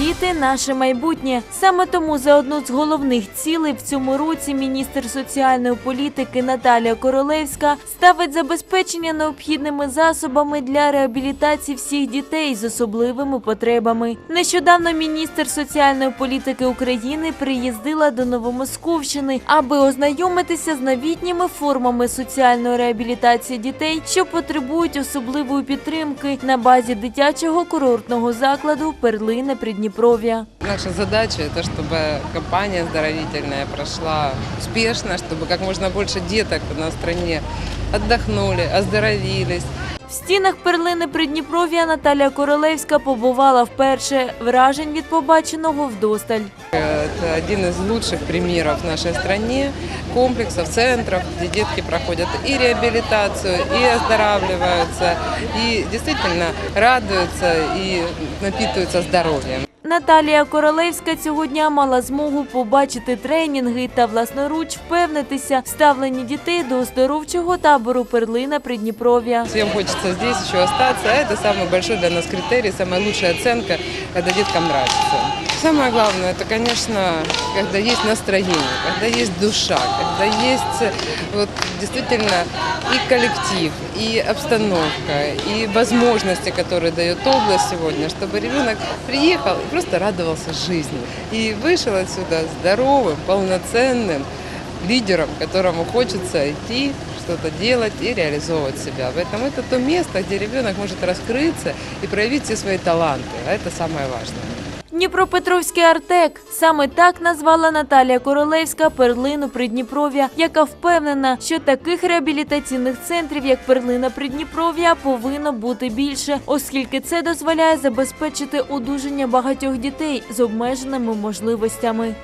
Діти наше майбутнє. Саме тому за одну з головних цілей в цьому році міністр соціальної політики Наталія Королевська ставить забезпечення необхідними засобами для реабілітації всіх дітей з особливими потребами. Нещодавно міністр соціальної політики України приїздила до Новомосковщини, аби ознайомитися з новітніми формами соціальної реабілітації дітей, що потребують особливої підтримки на базі дитячого курортного закладу Перлина Придніпров'я. Наша задача это, чтобы кампания оздоровительная прошла успешно, чтобы как можно больше деток на стране отдохнули, оздоровились. В стінах перлини Придніпров'я Наталія Королевська побувала вперше. Вражень від побаченого вдосталь. Это один из лучших примеров в нашей стране комплексов, центров, где детки проходят и реабилитацию, и оздоравливаются, и действительно радуются и напитываются здоровьем. Наталія Королевська цього дня мала змогу побачити тренінги та власноруч впевнитися в ставленні дітей до оздоровчого табору Перлина Придніпров'я. Всім хочеться здесь ще остатися. это самый для нас критерій, найкраща лучшая коли діткам подобається. Самое главное, это, конечно, когда есть настроение, когда есть душа, когда есть вот, действительно и коллектив, и обстановка, и возможности, которые дает область сегодня, чтобы ребенок приехал и просто радовался жизни. И вышел отсюда здоровым, полноценным лидером, которому хочется идти, что-то делать и реализовывать себя. Поэтому это то место, где ребенок может раскрыться и проявить все свои таланты. А это самое важное. Дніпропетровський Артек саме так назвала Наталія Королевська перлину Придніпров'я, яка впевнена, що таких реабілітаційних центрів, як перлина Придніпров'я, повинно бути більше, оскільки це дозволяє забезпечити одужання багатьох дітей з обмеженими можливостями.